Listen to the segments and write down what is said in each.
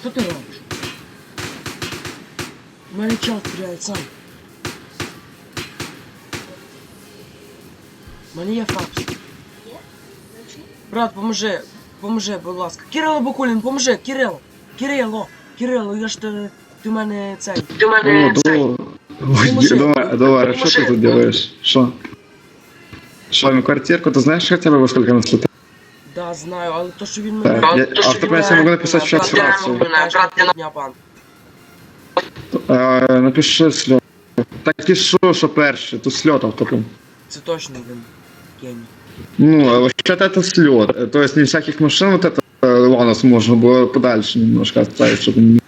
Що ти робиш? У мене час теряє сам. У мене є фрапс. Брат, поможи. Поможи, будь ласка. Кирило Бакулін, поможи, Кирило. Кирило, Кирило, я ж ти, ти в мене цей. Ти в О, до... Ой, давай, давай, что ты тут делаешь? Что? Что, на квартирку? Ты знаешь хотя бы во сколько нас летает? Да, знаю, але то, що він Так, мене... я- то, що а в він тебе я мене- могу написать в чат Брат, я фразу. не знаю, брат, я на дня пан. А, напиши сльот. Так і що, що перше? Тут сльот автопом. Це точно він. Ну, а вообще-то это слет. То есть не всяких машин вот это э, Ланос можно было подальше немножко оставить, чтобы не...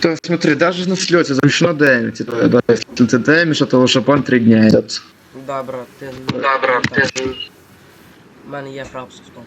То есть смотри, даже на слете запрещено дэмить. Да, если ты дэмишь, это уже пан три дня идет. Да, брат, ти... Да, брат, ти... У мене є фрапс в тому.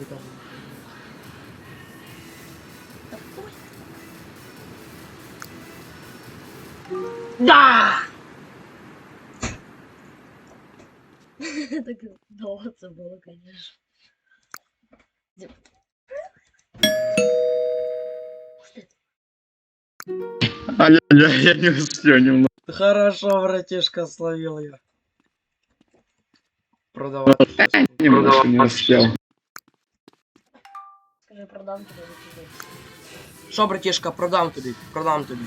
Вітаю. Да! Так довго це було, звісно. Ай-яй-яй, я не успел немного. Хорошо, братишка, словил я. Продавай. Немножко не успел. Продам тебе. Що, братишка, продам тобі, продам тобі.